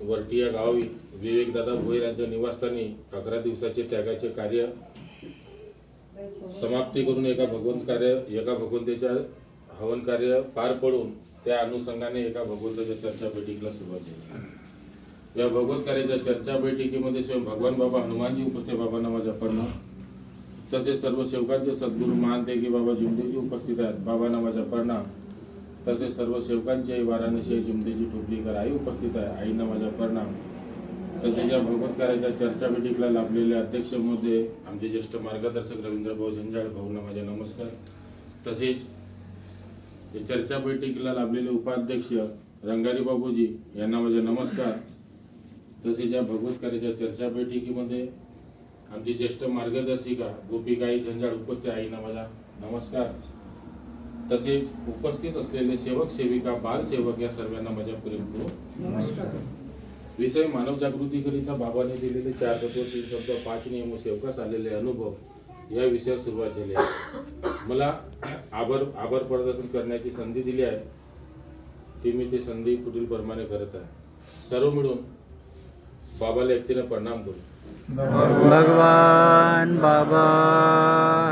वरटिया गावी विवेकदादा भोईर यांच्या निवासस्थानी अकरा दिवसाचे त्यागाचे कार्य समाप्ती करून एका भगवंत कार्य एका भगवंतेच्या हवन कार्य पार पडून त्या अनुषंगाने एका भगवंताच्या चर्चा बैठकीला सुरुवात झाली. या भगवत कार्याच्या चर्चा बैठकीमध्ये स्वयं भगवान बाबा हनुमानजी उपस्थित बाबांना माझ्या प्रणाम तसेच सर्व सेवकांचे सद्गुरू महान बाबा जिमदेजी उपस्थित आहेत बाबांना माझ्या प्रणाम तसेच सर्व सेवकांचे वाराणसी जिमदेजी ठोकरीकर आई उपस्थित आहे. आईनं माझा परिणाम. तसेच या भगवतकाराच्या चर्चा बैठकीला लाभलेले अध्यक्ष मोजे आमचे ज्येष्ठ मार्गदर्शक रवींद्र भाऊ झंजाळ भाऊंना माझा नमस्कार. तसेच या चर्चा बैठकीला लाभलेले उपाध्यक्ष रंगारी बाबूजी यांना माझा नमस्कार. तसेच या भगवत कार्याच्या चर्चा बैठकीमध्ये आमची ज्येष्ठ मार्गदर्शिका गोपिकाई झंझाड उपस्थित आईना माझा नमस्कार. तसेच उपस्थित असलेले सेवक सेविका बालसेवक या सर्वांना माझ्या प्रेमपूर्वक विषय मानव जागृतीकरिता बाबाने दिलेले चार तत्व तीन शब्द पाच नियम व सेवकास आलेले अनुभव या विषयावर सुरुवात झाली आहे. मला आभार आभार प्रदर्शन करण्याची संधी दिली आहे. ती मी ती संधी पुढील प्रमाणे करत आहे. सर्व मिळून बाबाला एकटीने प्रणाम करू. भगवान बाबा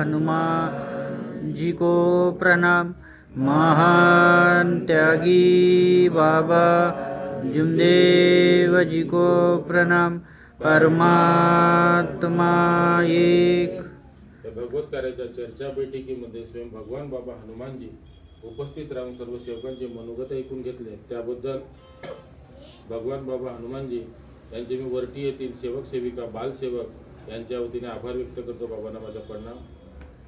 हनुमान. जी को प्रणाम। महान त्यागी बाबा। जुमदेव जी को प्रणाम। परमात्मा एक। या भगवत कार्याच्या चर्चा बैठकीमध्ये स्वयं भगवान बाबा हनुमानजी उपस्थित राहून सर्व सेवकांचे मनोगत ऐकून घेतले. त्याबद्दल भगवान बाबा हनुमानजी यांचे मी वरटी येथील सेवक सेविका बालसेवक यांच्या वतीने आभार व्यक्त करतो. बाबांना माझा प्रणाम.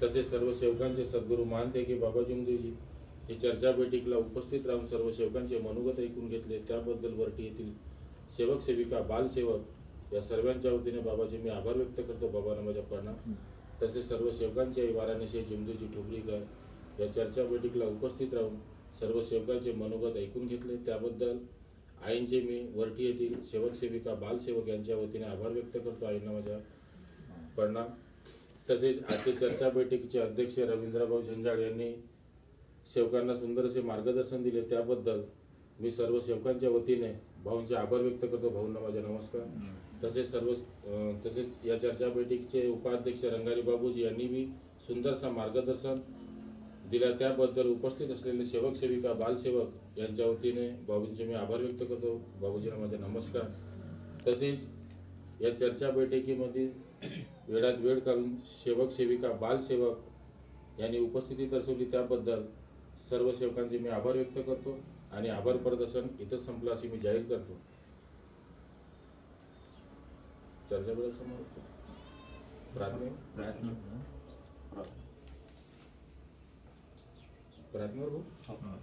तसेच सर्व सेवकांचे सद्गुरू मानते की बाबा जिमदेवजी हे चर्चा बैठकीला उपस्थित राहून सर्व सेवकांचे मनोगत ऐकून घेतले. त्याबद्दल वरटी येथील सेवक सेविका बालसेवक या सर्वांच्या वतीने बाबाजी मी आभार व्यक्त करतो. बाबांना माझा प्रणाम. तसेच सर्व सेवकांचे वाराणसी जिमदेवजी ठोबरीकर या चर्चा बैठकीला उपस्थित राहून सर्व सेवकांचे मनोगत ऐकून घेतले. त्याबद्दल आईंचे मी वरटी येथील सेवक सेविका बालसेवक यांच्या वतीने आभार व्यक्त करतो. आईंना माझ्या प्रणाम. तसेच आजच्या चर्चा बैठकीचे अध्यक्ष रवींद्रभाऊ झंजाळ यांनी सेवकांना सुंदर असे मार्गदर्शन दिले. त्याबद्दल मी सर्व सेवकांच्या वतीने भाऊंचे आभार व्यक्त करतो. भाऊंना माझा नमस्कार. तसेच सर्व तसेच या चर्चा बैठकीचे उपाध्यक्ष रंगारी बाबूजी यांनी बी सुंदरसा मार्गदर्शन दिला. त्याबद्दल उपस्थित असलेले सेवक सेविका बालसेवक यांच्या वतीने बाबूंचे मी आभार व्यक्त करतो. बाबूजींना माझा नमस्कार. तसेच या चर्चा बैठकीमध्ये वेळात वेळ काढून सेवक सेविका बालसेवक यांनी उपस्थिती दर्शवली. त्याबद्दल सर्व सेवकांचे मी आभार व्यक्त करतो आणि आभार प्रदर्शन इथंच संपलं असे मी जाहीर करतो. चर्चा प्राथमिक प्राथमिक भाऊ.